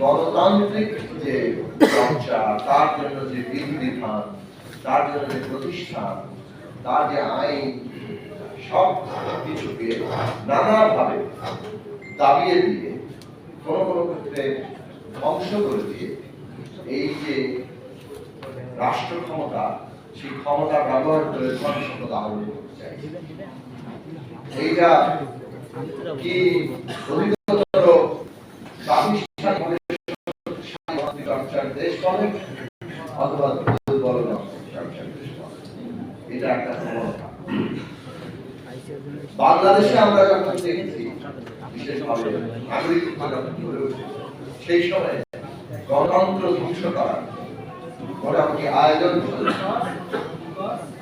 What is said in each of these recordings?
গণতান্ত্রিক যে চর্চা, তার জন্য যে বিধি বিধান তার জন্য যে প্রতিষ্ঠান, তার যে আইন, সব কিছুকে নানাভাবে দাবিয়ে দিয়ে ক্ষেত্রে ধ্বংস করে দিয়ে, এই যে রাষ্ট্র ক্ষমতা, সেই ক্ষমতা ব্যবহার করে চাই। এইটা কি দেশ বলে অথবা দুর্বল বলে এটা একটা ক্ষমতা বাংলাদেশে আমরা যখন দেখেছি বিশেষভাবে সেই সময় গণতন্ত্র ধ্বংস করার মোটামুটি আয়োজন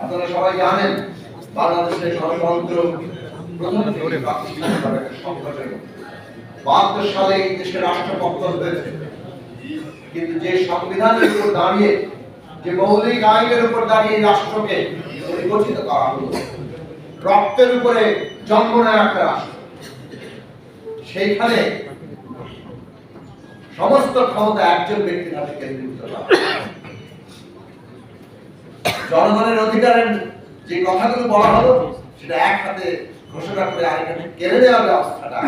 আপনারা সবাই জানেন বাংলাদেশের গণতন্ত্র প্রথম মধ্যে। বাহাত্তর সালে এই দেশে রাষ্ট্র পতন হয়েছে। কিন্তু যে সংবিধানের উপর দাঁড়িয়ে, যে মৌলিক আইনের উপর দাঁড়িয়ে রাষ্ট্রকে পরিগঠিত করা হলো, রক্তের উপরে জন্ম নেয় একটা রাষ্ট্র, সেইখানে সমস্ত ক্ষমতা একজন ব্যক্তির হাতে কেন্দ্রীভূত জনগণের অধিকারের যে কথাগুলো বলা হলো, সেটা এক হাতে ঘোষণা করে আরেক হাতে কেড়ে নেওয়ার ব্যবস্থাটা